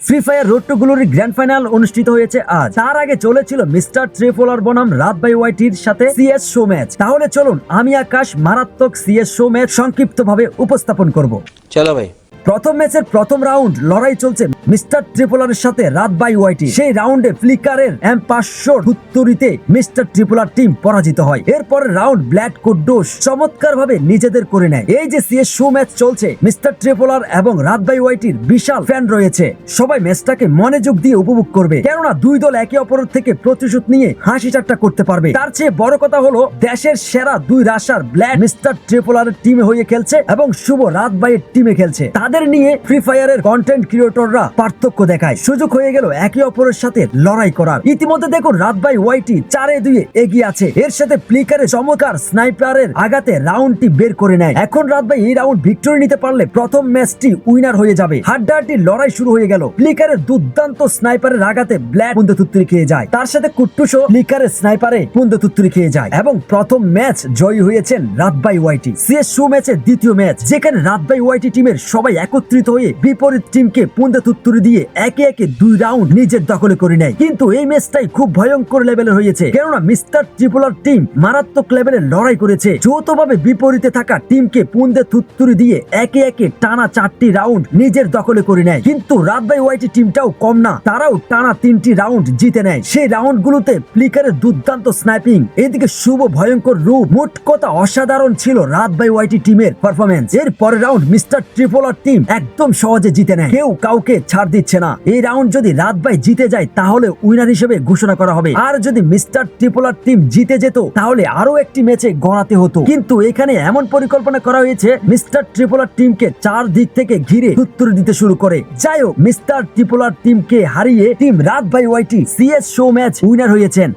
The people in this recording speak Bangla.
ফ্রি ফায়ার রোড টু গ্লোরির গ্র্যান্ড ফাইনাল অনুষ্ঠিত হয়েছে আজ। তার আগে চলেছিল মিস্টার ত্রিপোলার বনাম রাত বাই ওয়াইটির সাথে সিএস শো ম্যাচ তাহলে চলুন আমি আকাশ মারাত্মক সিএস শো ম্যাচ সংক্ষিপ্ত ভাবে উপস্থাপন করব। চলো ভাই। প্রথম ম্যাচের প্রথম রাউন্ড লড়াই চলছে মিস্টার ট্রিপোলারের সাথে রাত বাই ওয়াইটি। সেই রাউন্ডে ফ্লিকারের এম পাঁচশো মিস্টার ট্রিপোলার টিম পরাজিত হয়। এরপর রাউন্ড ব্ল্যাক কুডোস চমৎকার ভাবে নিজেদের করে নেয়। এই যে সিএস শো ম্যাচ চলছে, মিস্টার ট্রিপোলার এবং রাত বাই ওয়াইটির বিশাল ফ্যান রয়েছে। সবাই ম্যাচটাকে মনোযোগ দিয়ে উপভোগ করবে। কেননা দুই দল একে অপরের থেকে প্রতিশোধ নিয়ে হাসি ঠাট্টা করতে পারবে। তার চেয়ে বড় কথা হলো, দেশের সেরা দুই রাশার ব্ল্যাক মিস্টার ট্রিপোলারের টিমে হয়ে খেলছে এবং শুভ রাত বাইয়ের টিমে খেলছে। তাদের নিয়ে ফ্রি ফায়ারের কন্টেন্ট ক্রিয়েটররা পার্থক্য দেখায়। সুযোগ হয়ে গেল একে অপরের সাথে লড়াই করার। ইতিমধ্যে দেখুন রাত বাই ওয়াইটি চারে দুয়ে এগিয়ে আছে। এর সাথে প্লিকারে চমৎকার স্নাইপারের আগাতে রাউন্ডটি বের করে নেয়। এখন রাত ভাই এই রাউন্ড ভিক্টরি নিতে পারলে প্রথম ম্যাচটি উইনার হয়ে যাবে। হাড্ডাহাড্ডি লড়াই শুরু হয়ে গেল। প্লিকারের দুর্দান্ত স্নাইপারের আগাতে ব্ল্যাক পুন্দে তুত্তুরি খেয়ে যায়। তার সাথে কুট্টুসও প্লিকারের স্নাইপারে পুন্দে খেয়ে যায়। এবং প্রথম ম্যাচ জয়ী হয়েছেন রাত বাই ওয়াইটি সিএস শো ম্যাচের দ্বিতীয় ম্যাচ যেখানে রাত বাই ওয়াইটি টিমের সবাই একত্রিত হয়ে বিপরীত টিমকে পুন্দে তুত্তুরি দিয়ে একে একে দুই রাউন্ড নিজের দখলে করে নেয়। কিন্তু এই ম্যাচটাই খুব ভয়ঙ্কর লেভেলের হয়েছে। কেননা মিস্টার ট্রিপুলার টিম মারাত্মক লেভেলের লড়াই করেছে। যৌথভাবে বিপরীতে থাকা টিমকে পুন্দে তুত্তুরি দিয়ে একে একে টানা চারটি রাউন্ড নিজের দখলে করে নেয়। কিন্তু রাত বাই ওয়াইটি টিমটাও কম না, তারাও টানা তিনটি রাউন্ড জিতে নেয়। সেই রাউন্ড গুলোতে প্লিকারের দুর্দান্ত স্ন্যাপিং এদিকে শুভ ভয়ঙ্কর রূপ, মোট কথা অসাধারণ ছিল রাত বাই ওয়াইটি টিমের পারফরমেন্স এর পরের রাউন্ড মিস্টার ট্রিপোলার টিম একদম সহজে জিতে নেয়। কেউ কাউকে ছাড় দিচ্ছে না। এই রাউন্ড যদি রাত বাই জিতে যায়, তাহলে উইনার হিসেবে ঘোষণা করা হবে। আর যদি মিস্টার ট্রিপোলার টিম জিতে যেত, তাহলে আরও একটি ম্যাচে গড়াতে হতো। কিন্তু এখানে এমন পরিকল্পনা করা হয়েছে, মিস্টার ট্রিপোলার টিমকে চার দিক থেকে ঘিরে উত্তর দিতে শুরু করে। যাই হোক, মিস্টার ট্রিপোলার টিমকে হারিয়ে টিম রাত ভাই YT, CS show match winner হয়েছেন।